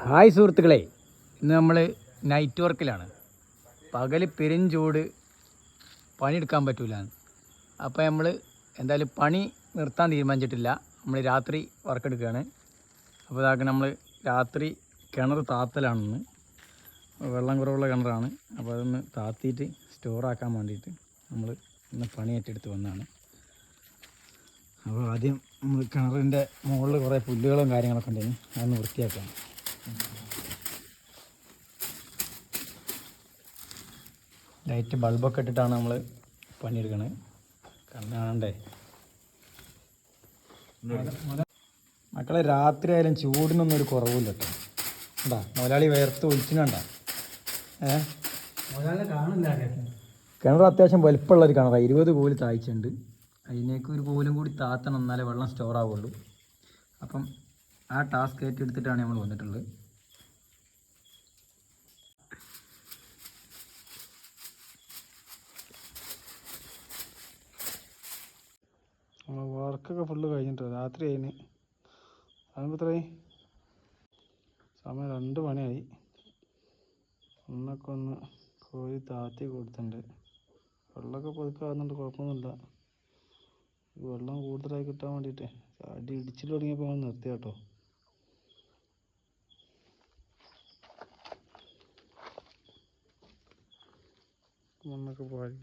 Hi സുഹൃത്തുക്കളെ ഇന്ന് നമ്മൾ നൈറ്റ് വർക്കിലാണ് പകൽ പെരുംചൂട് പണിയെടുക്കാൻ പറ്റൂല അപ്പോൾ നമ്മൾ എന്തായാലും പണി നിർത്താൻ തീരുമാനിച്ചിട്ടില്ല. നമ്മൾ രാത്രി വർക്ക് എടുക്കുകയാണ് അപ്പോൾ ഇതാക്കി നമ്മൾ രാത്രി കിണർ താത്തലാണെന്ന്. വെള്ളം കുറവുള്ള കിണറാണ്. അപ്പോൾ അതൊന്ന് താത്തിയിട്ട് സ്റ്റോറാക്കാൻ വേണ്ടിയിട്ട് നമ്മൾ ഇന്ന് പണി ഏറ്റെടുത്ത് വന്നതാണ് അപ്പോൾ ആദ്യം നമ്മൾ കിണറിന്റെ മുകളിൽ കുറേ പുല്ലുകളും കാര്യങ്ങളൊക്കെ ഉണ്ടെങ്കിൽ അതൊന്ന് വൃത്തിയാക്കണം. ലൈറ്റ് ബൾബൊക്കെ ഇട്ടിട്ടാണ് നമ്മൾ പണിയെടുക്കണത് കണ്ണാണ്ടേ മക്കളെ രാത്രി ആയാലും ചൂടിനൊന്നും ഒരു കുറവില്ല കേട്ടോ. എന്താ മുതലാളി വേർത്ത് ഒഴിച്ചിനുണ്ട. ഏ? കിണർ അത്യാവശ്യം വലിപ്പമുള്ള ഒരു കിണറാണ് ഇരുപത് കോൽ താഴ്ചയുണ്ട്. അതിനേക്ക് ഒരു കോലും കൂടി താത്തണം എന്നാലേ വെള്ളം സ്റ്റോർ ആവുള്ളൂ. അപ്പം ആ ടാസ്ക് ഏറ്റെടുത്തിട്ടാണ് നമ്മൾ വന്നിട്ടുള്ളത്. വർക്കൊക്കെ ഫുള്ള് കഴിഞ്ഞിട്ടോ രാത്രി അതിന് അതിപ്പോൾ എത്രയായി സമയം രണ്ട് മണിയായി. ഒന്നൊക്കെ ഒന്ന് കോഴി താത്തി കൊടുത്തിട്ടുണ്ട്. വെള്ളമൊക്കെ പൊതുക്കാവുന്നുണ്ട് കുഴപ്പമൊന്നുമില്ല. വെള്ളം കൂടുതലായി കിട്ടാൻ വേണ്ടിയിട്ട് അടി ഇടിച്ചിൽ തുടങ്ങിയപ്പോൾ നമ്മൾ मन को बोल